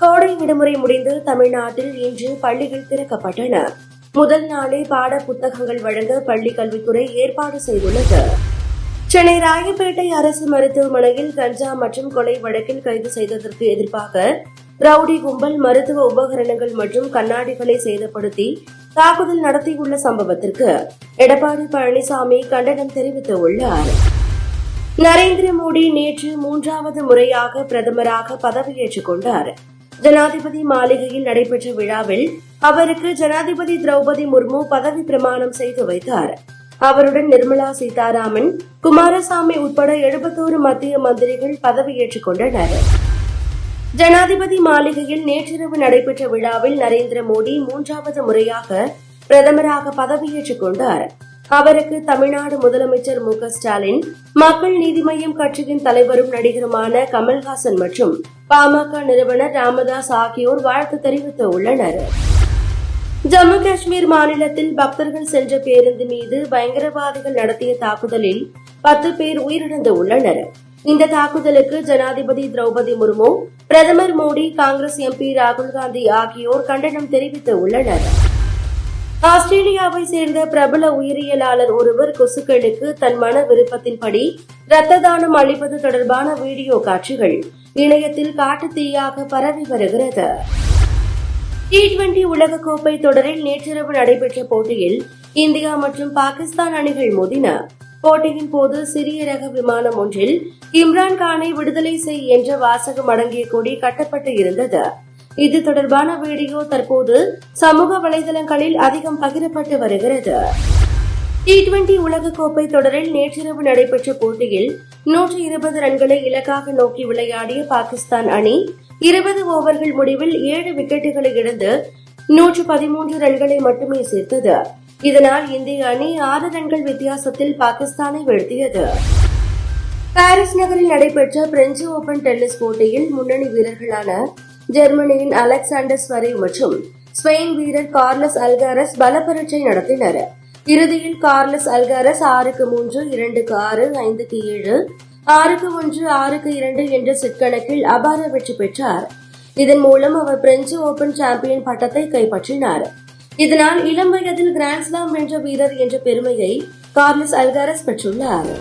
கோடை விடுமுறை முடிந்து தமிழ்நாட்டில் இன்று பள்ளிகள் திறக்கப்பட்டன. முதல் நாளே பாட புத்தகங்கள் வழங்க பள்ளிக் கல்வித்துறை ஏற்பாடு செய்துள்ளது. சென்னை ராயப்பேட்டை அரசு மருத்துவமனையில் கஞ்சா மற்றும் கொலை வழக்கில் கைது செய்ததற்கு எதிர்ப்பாக ரவுடி கும்பல் மருத்துவ உபகரணங்கள் மற்றும் கண்ணாடிகளை சேதப்படுத்தி தாக்குதல் நடத்தியுள்ள சம்பவத்திற்கு எடப்பாடி பழனிசாமி கண்டனம் தெரிவித்துள்ளார். நரேந்திர மோடி நேற்று மூன்றாவது முறையாக பிரதமராக பதவியேற்றுக் கொண்டார். ஜனாதிபதி மாளிகையில் நடைபெற்ற விழாவில் அவருக்கு ஜனாதிபதி திரௌபதி முர்மு பதவி பிரமாணம் செய்து வைத்தார். அவருடன் நிர்மலா சீதாராமன் குமாரசாமி உட்பட எழுபத்தோரு மத்திய மந்திரிகள் பதவியேற்றுக் கொண்டனர். ஜனாதிபதி மாளிகையில் நேற்றிரவு நடைபெற்ற விழாவில் நரேந்திர மோடி மூன்றாவது முறையாக பிரதமராக பதவியேற்றுக் கொண்டாா் அவருக்கு தமிழ்நாடு முதலமைச்சர் மு ஸ்டாலின் மக்கள் நீதி மய்யம் கட்சியின் தலைவரும் நடிகருமான கமல்ஹாசன் மற்றும் பாமக நிறுவனர் ராமதாஸ் ஆகியோர் வாழ்த்து தெரிவித்துள்ளனர் ஜம்மு காஷ்மீர் மாநிலத்தில் பக்தர்கள் சென்ற பேருந்து மீது பயங்கரவாதிகள் நடத்திய தாக்குதலில் பத்து பேர் உயிரிழந்து உள்ளனர். இந்த தாக்குதலுக்கு ஜனாதிபதி திரௌபதி முர்மு பிரதமர் மோடி காங்கிரஸ் எம்பி ராகுல் காந்தி ஆகியோர் கண்டனம் தெரிவித்துள்ளனா் ஆஸ்திரேலியாவை சேர்ந்த பிரபல உயிரியலாளர் ஒருவர் கொசுக்களுக்கு தன் மன விருப்பத்தின்படி இரத்த தானம் அளிப்பது தொடர்பான வீடியோ காட்சிகள். இணையத்தில் காட்டுத்தீயாக பரவி வருகிறது. டி டுவெண்டி உலகக்கோப்பை தொடரில் நேற்றிரவு நடைபெற்ற போட்டியில் இந்தியா மற்றும் பாகிஸ்தான் அணிகள் மோதின. போட்டியின் போது சிறிய ரக விமானம் ஒன்றில் இம்ரான் கானை விடுதலை செய் என்ற வாசகம் அடங்கிய கொடி கட்டப்பட்டு இருந்தது. இது தொடர்பான வீடியோ தற்போது சமூக வலைதளங்களில் அதிகம் பகிரப்பட்டு வருகிறது. டி டுவெண்டி உலகக்கோப்பை தொடரில் நேற்றிரவு நடைபெற்ற போட்டியில் நூற்றி இருபது ரன்களை இலக்காக நோக்கி விளையாடிய பாகிஸ்தான் அணி இருபது ஓவர்கள் முடிவில் ஏழு விக்கெட்டுகளை இழந்து நூற்று பதிமூன்று ரன்களை மட்டுமே சேர்த்தது. இதனால் இந்திய அணி ஆறு ரன்கள் வித்தியாசத்தில் பாகிஸ்தானை வீழ்த்தியது. பாரிஸ் நகரில் நடைபெற்ற பிரெஞ்சு ஓபன் டென்னிஸ் போட்டியில் முன்னணி வீரர்களான ஜெர்மனியின் அலெக்சாண்டர் ஸ்வரேவ் மற்றும் ஸ்பெயின் வீரர் கார்லஸ் அல்காரஸ் பலப்பரட்சை நடத்தினர். இறுதியில் கார்லஸ் அல்காரஸ் ஆறுக்கு மூன்று இரண்டுக்கு ஆறு ஐந்துக்கு ஏழு ஆறுக்கு ஒன்று ஆறுக்கு இரண்டு என்ற செட் கணக்கில் அபார வெற்றி பெற்றார். இதன் மூலம் அவர் பிரெஞ்சு ஓபன் சாம்பியன் பட்டத்தை கைப்பற்றினார். இதனால் இளம் வயதில் கிராண்ட்ஸ்லாம் வென்ற வீரர் என்ற பெருமையை கார்லஸ் அல்காரஸ் பெற்றுள்ளார்.